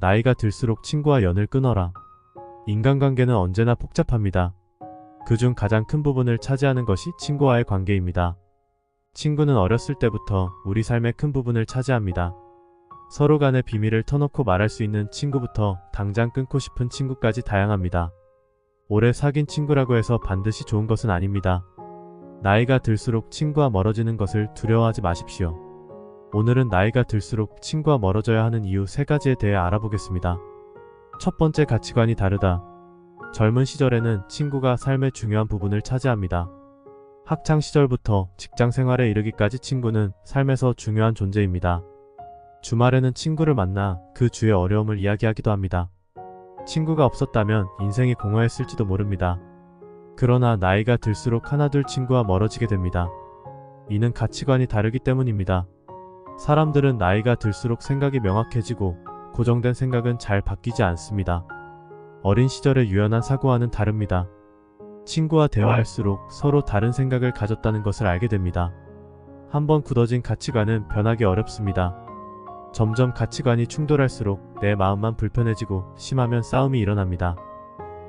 나이가 들수록 친구와 연을 끊어라. 인간관계는 언제나 복잡합니다. 그중 가장 큰 부분을 차지하는 것이 친구와의 관계입니다. 친구는 어렸을 때부터 우리 삶의 큰 부분을 차지합니다. 서로 간의 비밀을 터놓고 말할 수 있는 친구부터 당장 끊고 싶은 친구까지 다양합니다. 오래 사귄 친구라고 해서 반드시 좋은 것은 아닙니다. 나이가 들수록 친구와 멀어지는 것을 두려워하지 마십시오. 오늘은 나이가 들수록 친구와 멀어져야 하는 이유 세 가지에 대해 알아보겠습니다. 첫 번째 가치관이 다르다. 젊은 시절에는 친구가 삶의 중요한 부분을 차지합니다. 학창 시절부터 직장 생활에 이르기까지 친구는 삶에서 중요한 존재입니다. 주말에는 친구를 만나 그 주의 어려움을 이야기하기도 합니다. 친구가 없었다면 인생이 공허했을지도 모릅니다. 그러나 나이가 들수록 하나둘 친구와 멀어지게 됩니다. 이는 가치관이 다르기 때문입니다. 사람들은 나이가 들수록 생각이 명확해지고 고정된 생각은 잘 바뀌지 않습니다. 어린 시절의 유연한 사고와는 다릅니다. 친구와 대화할수록 서로 다른 생각을 가졌다는 것을 알게 됩니다. 한번 굳어진 가치관은 변하기 어렵습니다. 점점 가치관이 충돌할수록 내 마음만 불편해지고 심하면 싸움이 일어납니다.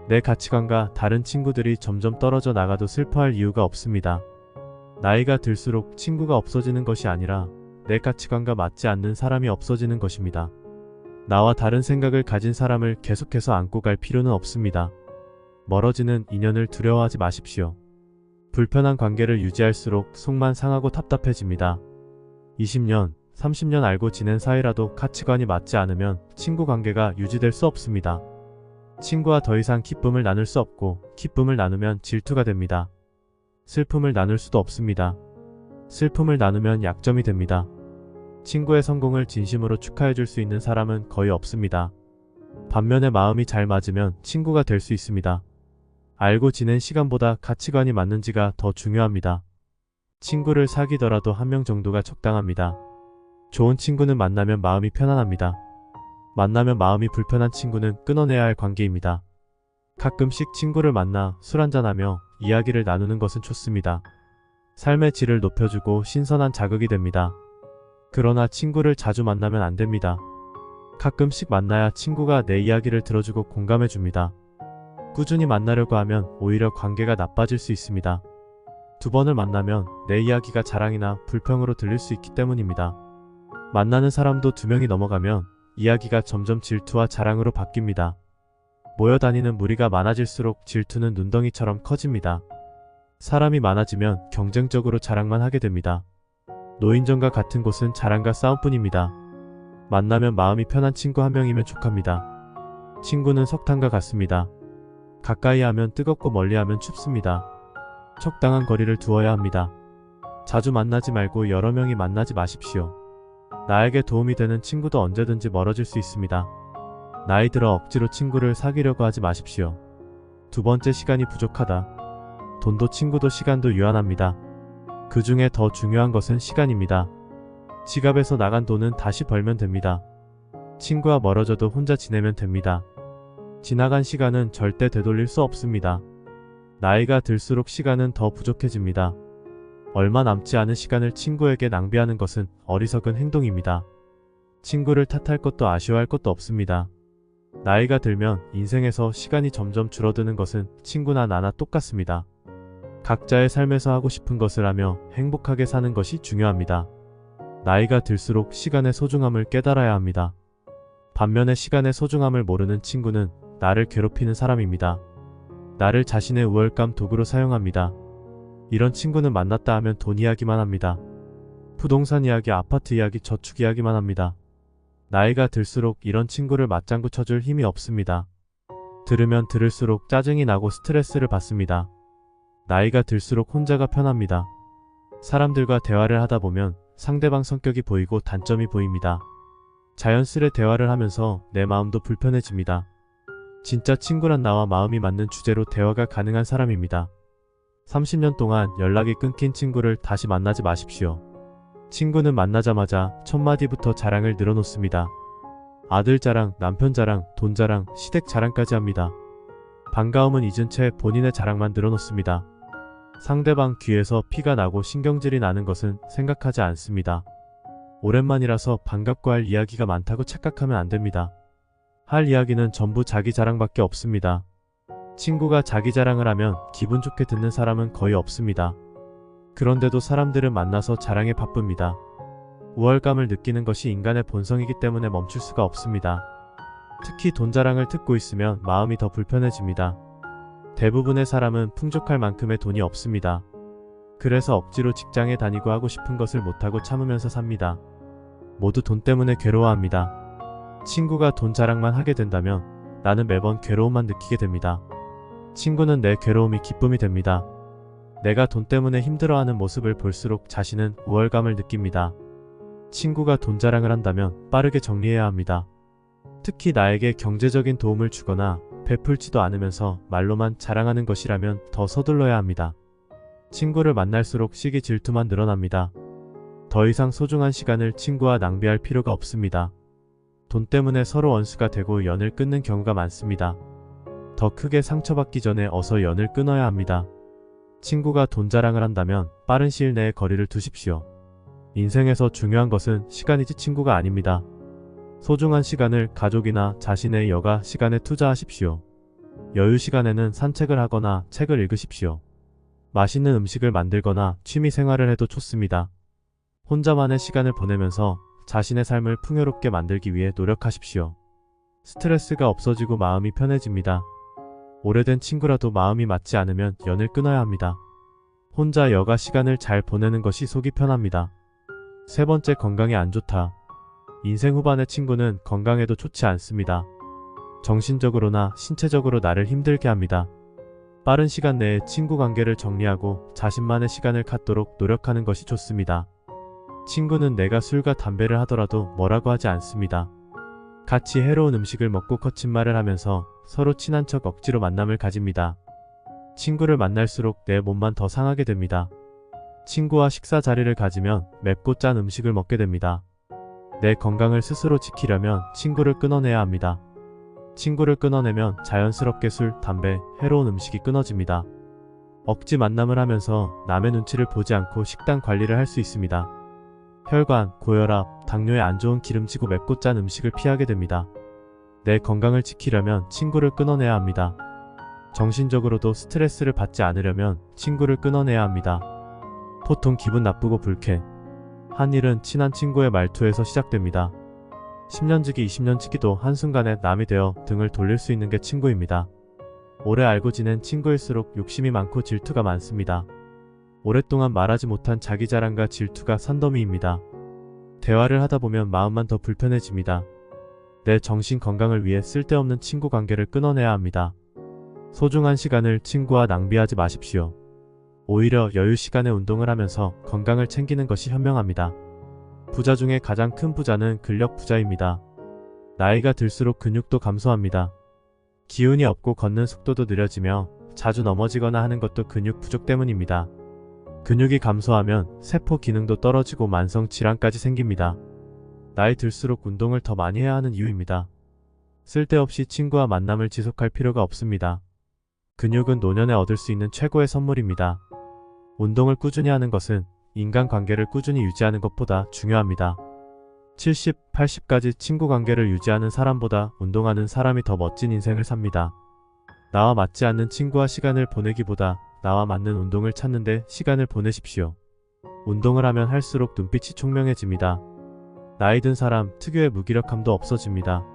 내 가치관과 다른 친구들이 점점 떨어져 나가도 슬퍼할 이유가 없습니다. 나이가 들수록 친구가 없어지는 것이 아니라 내 가치관과 맞지 않는 사람이 없어지는 것입니다. 나와 다른 생각을 가진 사람을 계속해서 안고 갈 필요는 없습니다. 멀어지는 인연을 두려워하지 마십시오. 불편한 관계를 유지할수록 속만 상하고 답답해집니다. 20년, 30년 알고 지낸 사이라도 가치관이 맞지 않으면 친구 관계가 유지될 수 없습니다. 친구와 더 이상 기쁨을 나눌 수 없고 기쁨을 나누면 질투가 됩니다. 슬픔을 나눌 수도 없습니다. 슬픔을 나누면 약점이 됩니다. 친구의 성공을 진심으로 축하해 줄 수 있는 사람은 거의 없습니다. 반면에 마음이 잘 맞으면 친구가 될 수 있습니다. 알고 지낸 시간보다 가치관이 맞는지가 더 중요합니다. 친구를 사귀더라도 한 명 정도가 적당합니다. 좋은 친구는 만나면 마음이 편안합니다. 만나면 마음이 불편한 친구는 끊어내야 할 관계입니다. 가끔씩 친구를 만나 술 한잔하며 이야기를 나누는 것은 좋습니다. 삶의 질을 높여주고 신선한 자극이 됩니다. 그러나 친구를 자주 만나면 안 됩니다. 가끔씩 만나야 친구가 내 이야기를 들어주고 공감해 줍니다. 꾸준히 만나려고 하면 오히려 관계가 나빠질 수 있습니다. 두 번을 만나면 내 이야기가 자랑이나 불평으로 들릴 수 있기 때문입니다. 만나는 사람도 두 명이 넘어가면 이야기가 점점 질투와 자랑으로 바뀝니다. 모여다니는 무리가 많아질수록 질투는 눈덩이처럼 커집니다. 사람이 많아지면 경쟁적으로 자랑만 하게 됩니다. 노인정과 같은 곳은 자랑과 싸움뿐입니다. 만나면 마음이 편한 친구 한 명이면 족합니다. 친구는 석탄과 같습니다. 가까이 하면 뜨겁고 멀리 하면 춥습니다. 적당한 거리를 두어야 합니다. 자주 만나지 말고 여러 명이 만나지 마십시오. 나에게 도움이 되는 친구도 언제든지 멀어질 수 있습니다. 나이 들어 억지로 친구를 사귀려고 하지 마십시오. 두 번째 시간이 부족하다. 돈도 친구도 시간도 유한합니다. 그 중에 더 중요한 것은 시간입니다. 지갑에서 나간 돈은 다시 벌면 됩니다. 친구와 멀어져도 혼자 지내면 됩니다. 지나간 시간은 절대 되돌릴 수 없습니다. 나이가 들수록 시간은 더 부족해집니다. 얼마 남지 않은 시간을 친구에게 낭비하는 것은 어리석은 행동입니다. 친구를 탓할 것도 아쉬워할 것도 없습니다. 나이가 들면 인생에서 시간이 점점 줄어드는 것은 친구나 나나 똑같습니다. 각자의 삶에서 하고 싶은 것을 하며 행복하게 사는 것이 중요합니다. 나이가 들수록 시간의 소중함을 깨달아야 합니다. 반면에 시간의 소중함을 모르는 친구는 나를 괴롭히는 사람입니다. 나를 자신의 우월감 도구로 사용합니다. 이런 친구는 만났다 하면 돈 이야기만 합니다. 부동산 이야기, 아파트 이야기, 저축 이야기만 합니다. 나이가 들수록 이런 친구를 맞장구 쳐줄 힘이 없습니다. 들으면 들을수록 짜증이 나고 스트레스를 받습니다. 나이가 들수록 혼자가 편합니다. 사람들과 대화를 하다 보면 상대방 성격이 보이고 단점이 보입니다. 자연스레 대화를 하면서 내 마음도 불편해집니다. 진짜 친구란 나와 마음이 맞는 주제로 대화가 가능한 사람입니다. 30년 동안 연락이 끊긴 친구를 다시 만나지 마십시오. 친구는 만나자마자 첫마디부터 자랑을 늘어놓습니다. 아들 자랑, 남편 자랑, 돈 자랑, 시댁 자랑까지 합니다. 반가움은 잊은 채 본인의 자랑만 늘어놓습니다. 상대방 귀에서 피가 나고 신경질이 나는 것은 생각하지 않습니다. 오랜만이라서 반갑고 할 이야기가 많다고 착각하면 안 됩니다. 할 이야기는 전부 자기 자랑밖에 없습니다. 친구가 자기 자랑을 하면 기분 좋게 듣는 사람은 거의 없습니다. 그런데도 사람들은 만나서 자랑에 바쁩니다. 우월감을 느끼는 것이 인간의 본성이기 때문에 멈출 수가 없습니다. 특히 돈 자랑을 듣고 있으면 마음이 더 불편해집니다. 대부분의 사람은 풍족할 만큼의 돈이 없습니다. 그래서 억지로 직장에 다니고 하고 싶은 것을 못하고 참으면서 삽니다. 모두 돈 때문에 괴로워합니다. 친구가 돈 자랑만 하게 된다면 나는 매번 괴로움만 느끼게 됩니다. 친구는 내 괴로움이 기쁨이 됩니다. 내가 돈 때문에 힘들어하는 모습을 볼수록 자신은 우월감을 느낍니다. 친구가 돈 자랑을 한다면 빠르게 정리해야 합니다. 특히 나에게 경제적인 도움을 주거나 베풀지도 않으면서 말로만 자랑하는 것이라면 더 서둘러야 합니다. 친구를 만날수록 시기 질투만 늘어납니다. 더 이상 소중한 시간을 친구와 낭비할 필요가 없습니다. 돈 때문에 서로 원수가 되고 연을 끊는 경우가 많습니다. 더 크게 상처받기 전에 어서 연을 끊어야 합니다. 친구가 돈 자랑을 한다면 빠른 시일 내에 거리를 두십시오. 인생에서 중요한 것은 시간이지 친구가 아닙니다. 소중한 시간을 가족이나 자신의 여가 시간에 투자하십시오. 여유 시간에는 산책을 하거나 책을 읽으십시오. 맛있는 음식을 만들거나 취미 생활을 해도 좋습니다. 혼자만의 시간을 보내면서 자신의 삶을 풍요롭게 만들기 위해 노력하십시오. 스트레스가 없어지고 마음이 편해집니다. 오래된 친구라도 마음이 맞지 않으면 연을 끊어야 합니다. 혼자 여가 시간을 잘 보내는 것이 속이 편합니다. 세 번째 건강이 안 좋다. 인생 후반의 친구는 건강에도 좋지 않습니다. 정신적으로나 신체적으로 나를 힘들게 합니다. 빠른 시간 내에 친구 관계를 정리하고 자신만의 시간을 갖도록 노력하는 것이 좋습니다. 친구는 내가 술과 담배를 하더라도 뭐라고 하지 않습니다. 같이 해로운 음식을 먹고 거친 말을 하면서 서로 친한 척 억지로 만남을 가집니다. 친구를 만날수록 내 몸만 더 상하게 됩니다. 친구와 식사 자리를 가지면 맵고 짠 음식을 먹게 됩니다. 내 건강을 스스로 지키려면 친구를 끊어내야 합니다. 친구를 끊어내면 자연스럽게 술, 담배, 해로운 음식이 끊어집니다. 억지 만남을 하면서 남의 눈치를 보지 않고 식단 관리를 할 수 있습니다. 혈관, 고혈압, 당뇨에 안 좋은 기름지고 맵고 짠 음식을 피하게 됩니다. 내 건강을 지키려면 친구를 끊어내야 합니다. 정신적으로도 스트레스를 받지 않으려면 친구를 끊어내야 합니다. 보통 기분 나쁘고 불쾌. 한 일은 친한 친구의 말투에서 시작됩니다. 10년지기 20년지기도 한순간에 남이 되어 등을 돌릴 수 있는 게 친구입니다. 오래 알고 지낸 친구일수록 욕심이 많고 질투가 많습니다. 오랫동안 말하지 못한 자기 자랑과 질투가 산더미입니다. 대화를 하다 보면 마음만 더 불편해집니다. 내 정신 건강을 위해 쓸데없는 친구 관계를 끊어내야 합니다. 소중한 시간을 친구와 낭비하지 마십시오. 오히려 여유 시간에 운동을 하면서 건강을 챙기는 것이 현명합니다. 부자 중에 가장 큰 부자는 근력 부자입니다. 나이가 들수록 근육도 감소합니다. 기운이 없고 걷는 속도도 느려지며 자주 넘어지거나 하는 것도 근육 부족 때문입니다. 근육이 감소하면 세포 기능도 떨어지고 만성 질환까지 생깁니다. 나이 들수록 운동을 더 많이 해야 하는 이유입니다. 쓸데없이 친구와 만남을 지속할 필요가 없습니다. 근육은 노년에 얻을 수 있는 최고의 선물입니다. 운동을 꾸준히 하는 것은 인간관계를 꾸준히 유지하는 것보다 중요합니다. 70, 80까지 친구 관계를 유지하는 사람보다 운동하는 사람이 더 멋진 인생을 삽니다. 나와 맞지 않는 친구와 시간을 보내기보다 나와 맞는 운동을 찾는데 시간을 보내십시오. 운동을 하면 할수록 눈빛이 총명해집니다. 나이 든 사람 특유의 무기력함도 없어집니다.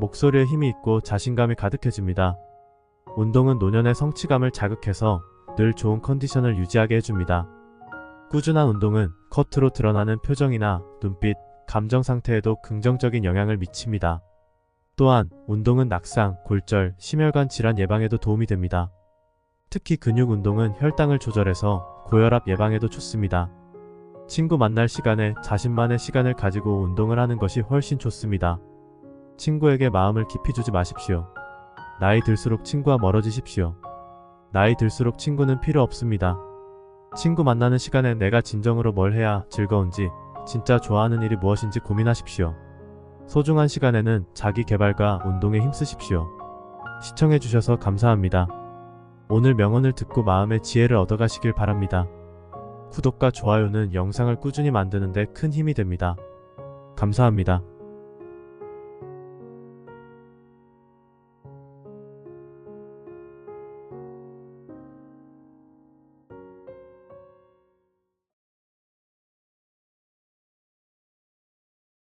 목소리에 힘이 있고 자신감이 가득해집니다. 운동은 노년의 성취감을 자극해서 늘 좋은 컨디션을 유지하게 해줍니다. 꾸준한 운동은 겉으로 드러나는 표정이나 눈빛, 감정 상태에도 긍정적인 영향을 미칩니다. 또한 운동은 낙상, 골절, 심혈관 질환 예방에도 도움이 됩니다. 특히 근육 운동은 혈당을 조절해서 고혈압 예방에도 좋습니다. 친구 만날 시간에 자신만의 시간을 가지고 운동을 하는 것이 훨씬 좋습니다. 친구에게 마음을 깊이 주지 마십시오. 나이 들수록 친구와 멀어지십시오. 나이 들수록 친구는 필요 없습니다. 친구 만나는 시간에 내가 진정으로 뭘 해야 즐거운지, 진짜 좋아하는 일이 무엇인지 고민하십시오. 소중한 시간에는 자기 개발과 운동에 힘쓰십시오. 시청해주셔서 감사합니다. 오늘 명언을 듣고 마음의 지혜를 얻어가시길 바랍니다. 구독과 좋아요는 영상을 꾸준히 만드는데 큰 힘이 됩니다. 감사합니다.